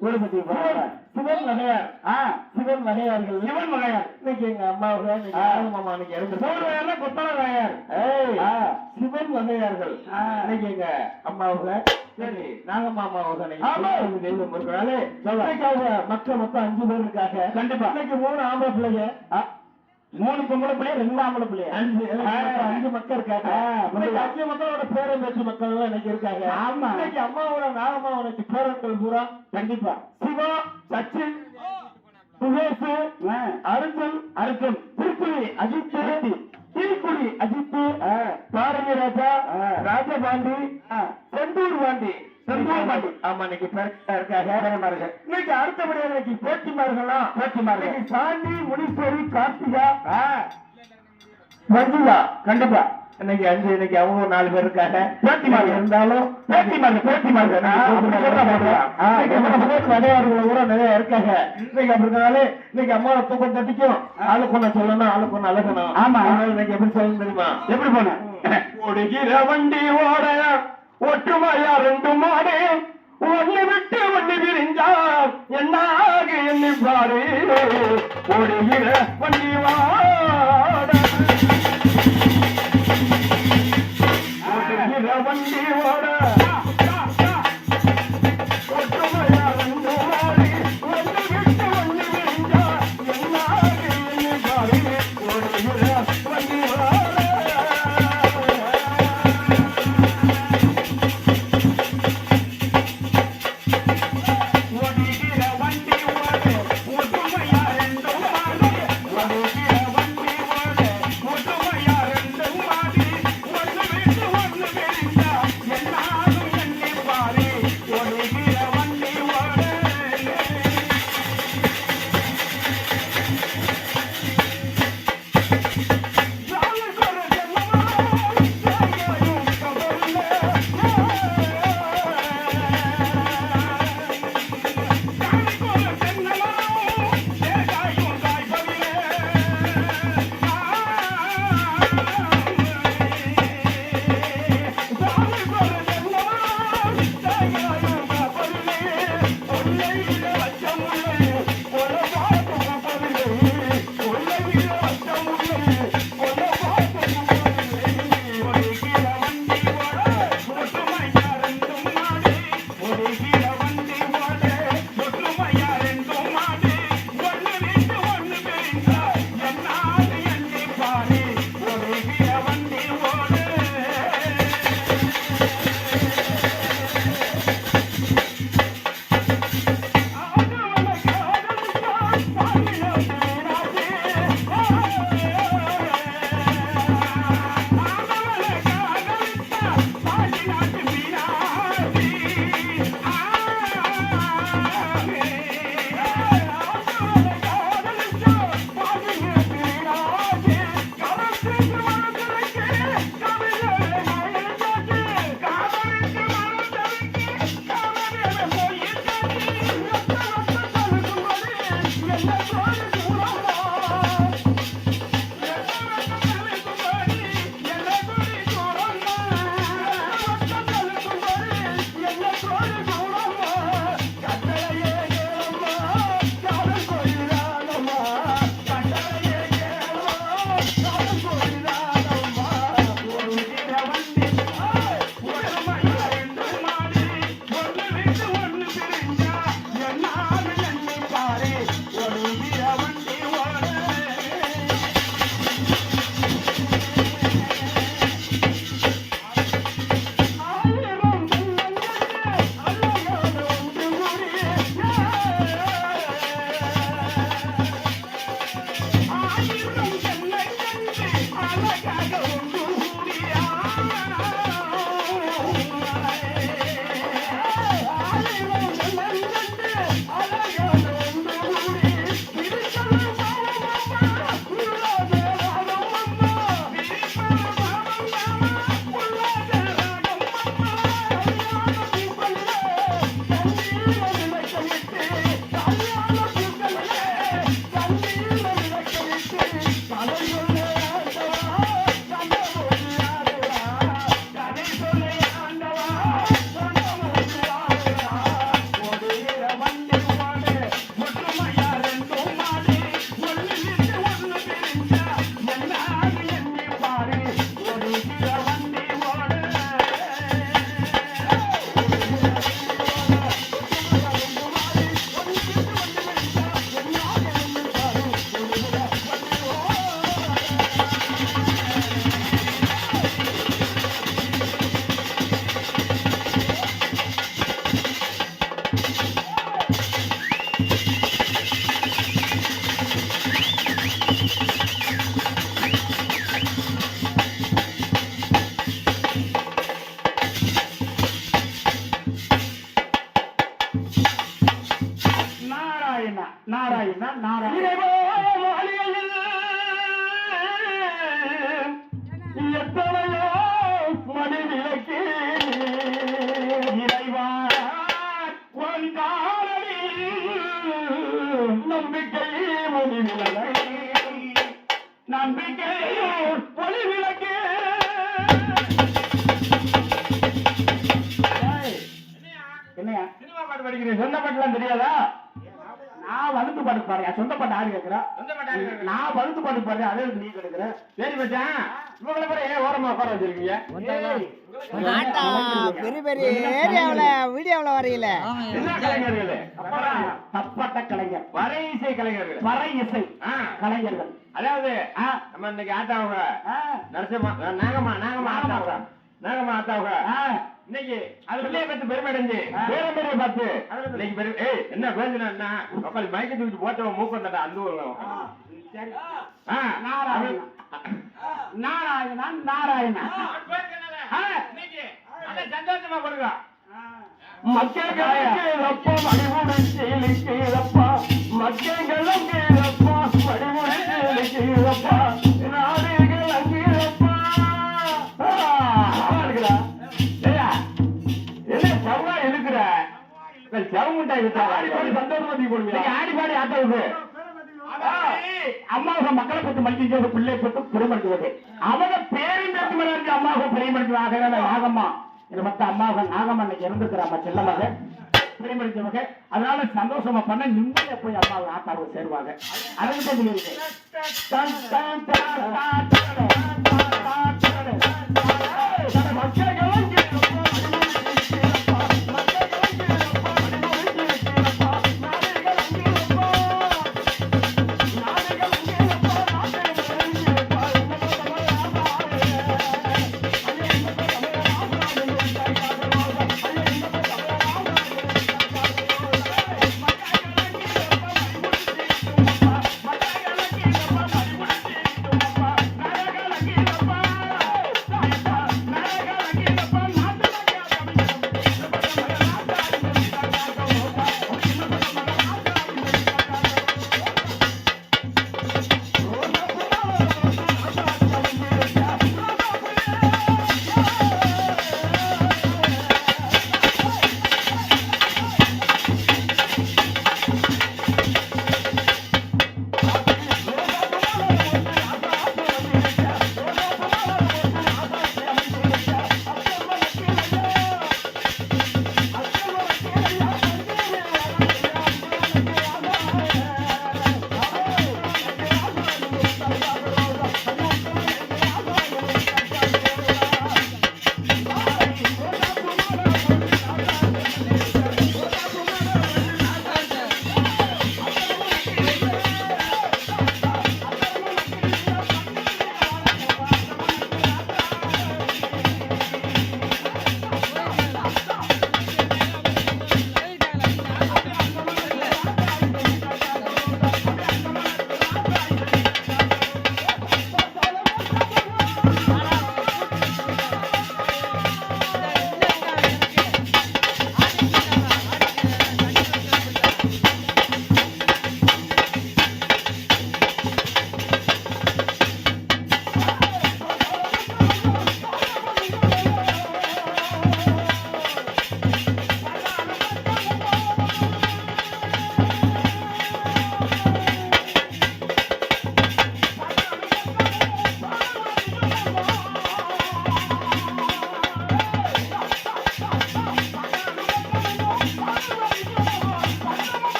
அம்மாவுக்கு இன்னைக்கு நம்ம ஊரை பத்தி சிவன் சிவன் வகையார் சிவன் வகையார்கள் சிவன் வகையார். இன்னைக்கு எங்க மாமா இன்னைக்கு இறந்து சோழ கொத்தள வகையார் ஏய். ஆ. சிவன் வகையார்கள். இன்னைக்கு எங்க தெய்வம் இருக்கிறனால இன்னைக்கு அவங்க மற்ற மொத்தம் அஞ்சு பேர் இருக்காங்க. கண்டிப்பா. இன்னைக்கு மூணு ஆம்பளை பிள்ளைங்க. மூணு பொம்பளை பிள்ளைய ரெண்டு ஆம்பளை பிள்ளைய அஞ்சு அஞ்சு மக்கள் இருக்காங்க. அஞ்சு மக்களோட பேரன் பேச்சு மக்கள் எல்லாம் இன்னைக்கு இருக்காங்க ஆமா. இன்னைக்கு அம்மாவோட நாகம்மா இன்னைக்கு பேரன்கள் பூரா கண்டிப்பா சிவா சச்சின் ஆ. அர்ஜுன் அர்ஜுன் திருப்புலி அஜித் தீக்குடி அஜித். பாரதி ராஜா. ராஜபாண்டி. செந்தூர் பாண்டி ஆமா இன்னைக்கு இருக்காங்க. இன்னைக்கு அடுத்தபடியா இன்னைக்கு பேத்திமார்கள்லாம் பேத்திமார்கள். இன்னைக்கு சாந்தி முனீஸ்வரி கார்த்திகா ஆ. மஞ்சுளா. கண்டிப்பா. இன்னைக்கு அஞ்சு இன்னைக்கு அவங்க நாலு பேர் இருக்காங்க. பேத்திமார்கள். இருந்தாலும் பேத்திமார்கள், பேத்திமார்கள். ஊரா நிறைய இருக்காங்க. இன்னைக்கு அப்படி இருக்கனாலே இன்னைக்கு அம்மாவை தூக்கம் தட்டிக்கும் ஆளுக்கு ஒண்ணு சொல்லணும் ஆளுக்கு ஒண்ணு அழகணும். ஆமா. இன்னைக்கு எப்படி சொல்லணும் தெரியுமா? எப்படி போன ஓடுகிற வண்டி ஓட. ஒற்றுமையா ரெண்டு மாடு. ஒண்ணு விட்டு ஒண்ணு விரிஞ்சா என்னாக எண்ணி பாரு ஓடுகிற வண்டி வாட நான் வழுத்து பாட்டு பாடுறேன். சொந்த பாட்டு ஆடி கேட்கிறேன். நான் வழுத்து பாட்டு பாடுறேன். அதே நீ கேட்கிற. சரி மச்சான். இவங்களை கூட ஏன் ஓரமா உட்கார வச்சிருக்கீங்க? பெரிய பெரிய ஏரியாவுல வீடியோவுல வரையில. என்ன கலைஞர்கள் அப்புறம் தப்பாட்ட கலைஞர். வரை இசை கலைஞர்கள் வரை இசை கலைஞர்கள். அதாவது நம்ம இன்னைக்கு ஆட்டாவுங்க. நரசிம்மா நாகம்மா நாகம்மா. ஆட்டாவுங்க. நாகம்மா ஆட்டாவுங்க ஆ. இன்னைக்கு அது பிள்ளைய பார்த்து பெருமை அடைஞ்சு பேர பெரிய பார்த்து. இன்னைக்கு பெருமை ஏய் என்ன பேசுனா உட்காந்து மயக்க தூக்கிட்டு போட்டவன் மூக்கம் தட்டா அந்த நாராயணா. நாராயணா நாராயணா ஆ, இன்னைக்கு நல்ல சந்தோஷமா கொடுங்க ஆ. மக்களுக்கு கீழப்பா மடிமுடிச்சீலப்பா சவமுட்டாய் ஆடி பாடி சந்தோஷமா தீ போடுவீங்க ஆடி பாடி ஆட்டவுக்கு அம்மாவுக மக்களை பத்தி மல்லிக்கிறது பிள்ளை பத்தி பெருமடுத்துவது அவங்க பேரும் பேசுகிறது அம்மாவுக பெருமடுத்துவாக நாகம்மா இது மத்த அம்மாவுக நாகம்மா இன்னைக்கு இறந்துக்கிறாம செல்லமாக பெருமடுத்தவங்க அதனால சந்தோஷமா பண்ண நிம்மதியா போய் அம்மாவை ஆத்தாவை சேருவாங்க அதுக்கு தான் சொல்லியிருக்கேன்